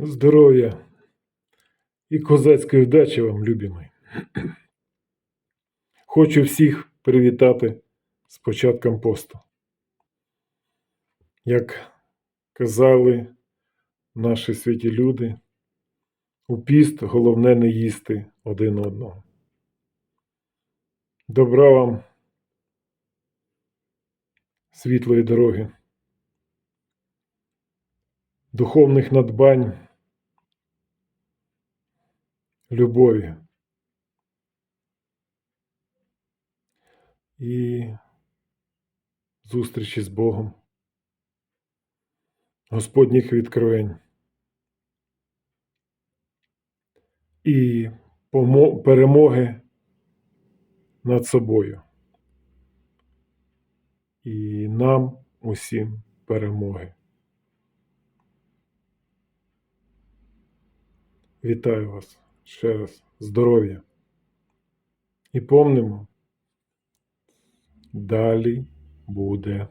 Здоров'я і козацької вдачі вам, любі мої. Хочу всіх привітати з початком посту. Як казали наші святі люди, у піст головне не їсти один одного. Добра вам, світлої дороги, духовних надбань, любові і зустрічі з Богом, Господніх відкровень і перемоги над собою. І нам усім перемоги. Вітаю вас ще раз. Здоров'я. І помнимо, далі буде